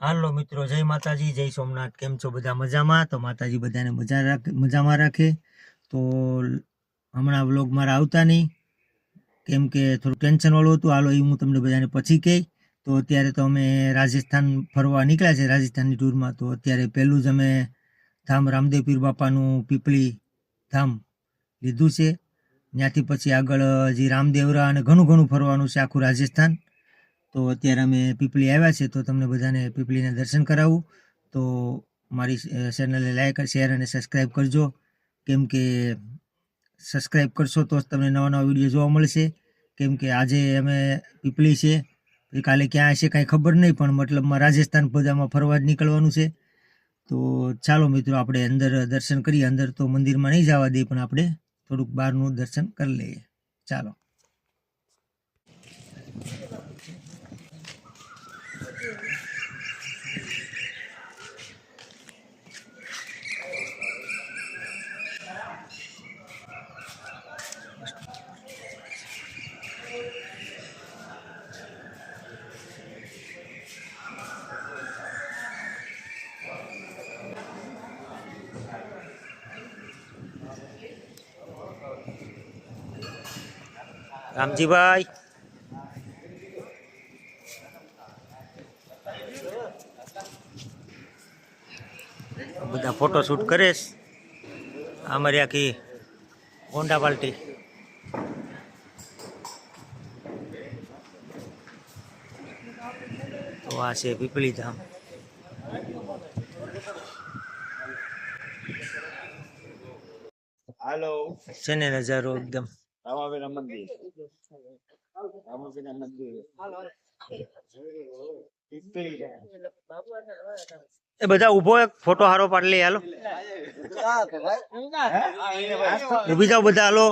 હાલો મિત્રો, જય માતાજી, જય સોમનાથ. કેમ છો બધા મજામાં? તો માતાજી બધાને મજા રાખે, મજામાં રાખે. તો હમણાં વ્લોગ મારા આવતા નહીં. કેમ કે થોડું ટેન્શનવાળું હતું. હાલો એ હું તમને બધાને પછી કહી તો અત્યારે તો અમે રાજસ્થાન ફરવા નીકળ્યા છે, રાજસ્થાનની ટૂરમાં. તો અત્યારે પહેલું જ અમે ધામ રામદેવ પીર બાપાનું પીપળી ધામ લીધું છે. ત્યાંથી પછી આગળ હજી રામદેવરા અને ઘણું ઘણું ફરવાનું છે આખું રાજસ્થાન. તો અત્યારે અમે પીપળી આવ્યા છે, તો તમને બધાને પીપળીના દર્શન કરાવું. તો મારી ચેનલને લાઈક શેર અને સબસ્ક્રાઈબ કરજો. કેમ કે સબસ્ક્રાઈબ કરશો તો જ તમને નવા નવા વીડિયો જોવા મળશે. કેમ કે આજે અમે પીપળી છે કાલે ક્યાં હશે કાંઈ ખબર નહીં, પણ મતલબમાં રાજસ્થાન બધામાં ફરવા જ નીકળવાનું છે. તો ચાલો મિત્રો, આપણે અંદર દર્શન કરીએ. અંદર તો મંદિરમાં નહીં જવા દઈએ પણ આપણે થોડુંક બહારનું દર્શન કરી લઈએ. ચાલો. રામજીભાઈ બધા ફોટો શૂટ કરેશ અમારી આખી હોન્ડા પાલ્ટી તો આ છે પીપળી ધામ. હાલો છે ને નજારો એકદમ? રામાબેન મંદિર રામાબેન મંદિર પીપળી. એ બધા ઊભો એક ફોટો હારો પાડી લઈ હાલો. ઊભી જાઓ બધા હાલો.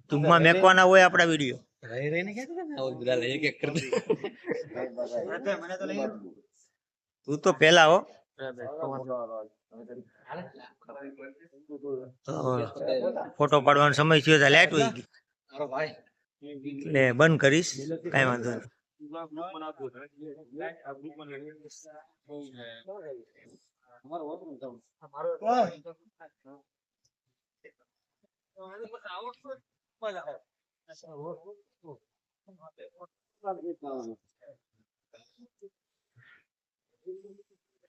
ટૂંકમાં મેકવાના હોય આપણા વીડિયો. તું તો પેલા હો. ફોટો પાડવાનો સમય થયો તો લાઈટ હોય ગઈ એટલે બંધ કરીશ. કાંઈ વાંધો નહીં ઓલા મારું માર્ક ના આપે ને જોવાનું થાય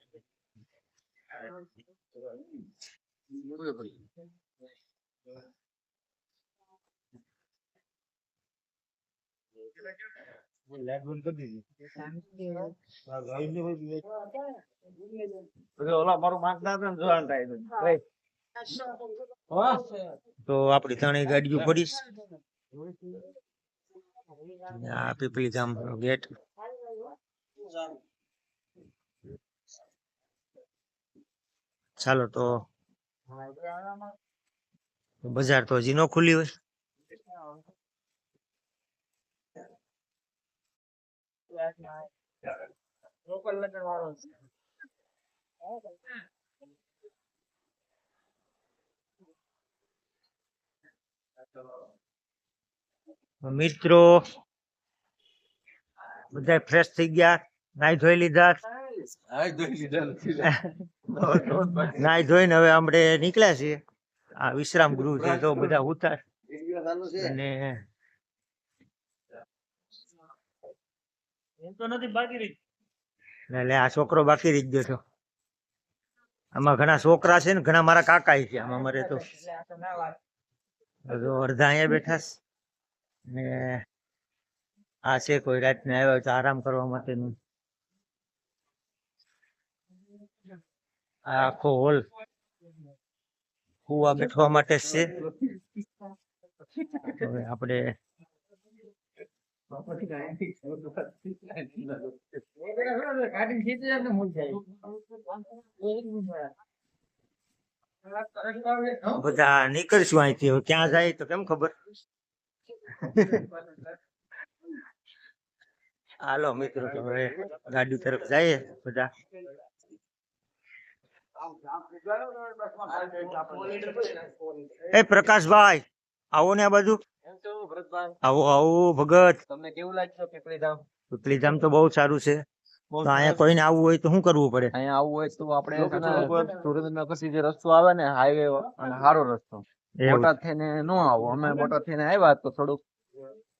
છે. તો આપણી ત્રણેય ગાડીઓ પડીશ આ પીપળી ધામ ગેટ ચાલો તો બજાર તો હજી ન ખુલ્લી હોય. મિત્રો બધા ફ્રેશ થઈ ગયા, નાઈ ધોઈ લીધા. નાઈ ધોઈને હવે આપણે નીકળ્યા છીએ. આ વિશ્રામ ગૃહ છે તો બધા ઉતાર. અને એટલે આ છોકરો બાકી રહી ગયો છો. આમાં ઘણા છોકરા છે ને ઘણા મારા કાકા છે આમાં મારે તો. અડધા અહીંયા બેઠા ને આ છે કોઈ રાતને આવ્યો હોય તો આરામ કરવા માટેનું. આખો હોલ કુવા બેઠવા માટે છે. હવે આપણે બધા નીકળશું અહીંથી. હવે ક્યાં જાય તો કેમ ખબર? હાલો મિત્રો હવે ગાડી તરફ જઈએ બધા. એ પ્રકાશભાઈ આવો ને આ બાજુ. આવો આવો ભગત. તમને કેવું લાગ્યું પીપળી ધામ પીપળી ધામ તો બહુ સારું છે. અહીંયા કોઈને આવવું હોય તો શું કરવું પડે? અહીંયા આવવું હોય તો આપણે સુરેન્દ્રનગર પછી જે રસ્તો આવે ને હાઈવે અને સારો રસ્તો. મોટા થઈને ન આવો. અમે મોટા થઈને આવ્યા તો થોડુંક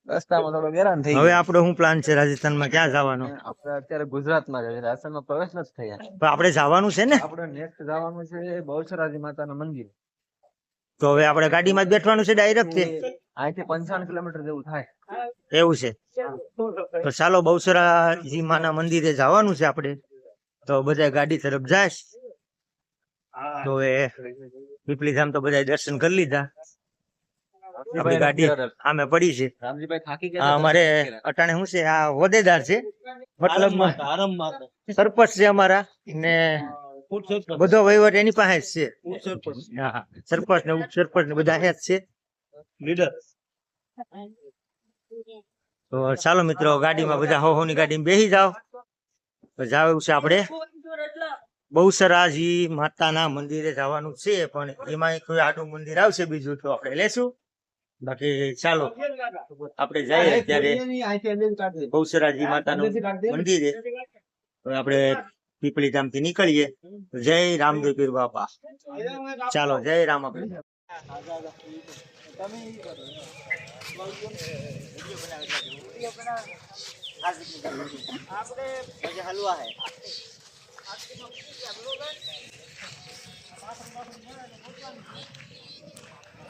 રસ્તામાં થોડો હેરાન થઈ હવે આપણો શું પ્લાન છે? રાજસ્થાનમાં ક્યાં જવાનો? આપણે અત્યારે ગુજરાતમાં જઈએ રાજસ્થાનમાં પ્રવેશ નથી થયા. પણ આપણે જવાનું છે ને? આપણે નેક્સ્ટ જવાનું છે બહુચરાજી માતાના મંદિર. તો હવે આપણે ગાડીમાં જ બેઠવાનું છે ડાયરેક્ટ અહીંથી પંચાવન કિલોમીટર જેવું થાય. એવું છે. તો ચાલો બહુચરાજી માના મંદિરે જવાનું છે આપણે. તો બધા ગાડી તરફ જાય તો એ પીપલી ધામ તો બધા દર્શન કરી લીધા. આપણી ગાડી આમે પડી છે. રામજીભાઈ થાકી અમારે અટાણે શું છે? આ હોદેદાર છે. મતલબ સરપંચ છે અમારા. ને બધો વહીવટ એની પાસે જ છે. હા સરપંચ ને ઉપસરપંચ ને બધા હે જ છે. લીડર. તો ચાલો મિત્રો ગાડીમાં બધા હો ની ગાડીમાં બેસી જાઓ. જાવ છે આપણે. બહુસરાજી માતાના મંદિરે જવાનું છે પણ એમાં કોઈ આડું મંદિર આવશે બીજું તો આપણે લેશું. બાકી ચાલો આપણે જઈએ ત્યારે. બહુસરાજી માતાનું મંદિરે તો આપણે પીપળી ધામથી નીકળીએ જય રામદેવ પીર બાપા. ચાલો જય રામાપીર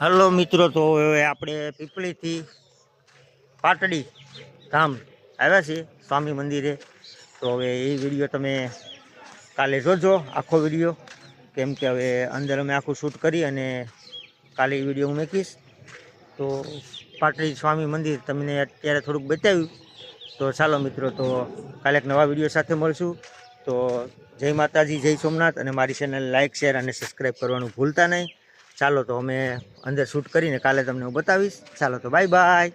હલો મિત્રો, તો હવે આપણે પીપળીથી પાટડી ધામ આવ્યા છીએ સ્વામી મંદિરે. તો હવે એ વીડિયો તમે કાલે જોજો, આખો વીડિયો કેમ કે હવે અંદર અમે આખું શૂટ કરી અને કાલે એ વીડિયો હું મૂકીશ. તો પાટડી સ્વામી મંદિર તમને અત્યારે થોડુંક બતાવ્યું. તો ચાલો મિત્રો, તો કાલે એક નવા વીડિયો સાથે મળશું. તો જય માતાજી, જય સોમનાથ અને મારી ચેનલ લાઇક શેર અને સબસ્ક્રાઈબ કરવાનું ભૂલતા નહીં. ચાલો તો અમે અંદર શૂટ કરીને કાલે તમને હું બતાવીશ. ચાલો તો બાય બાય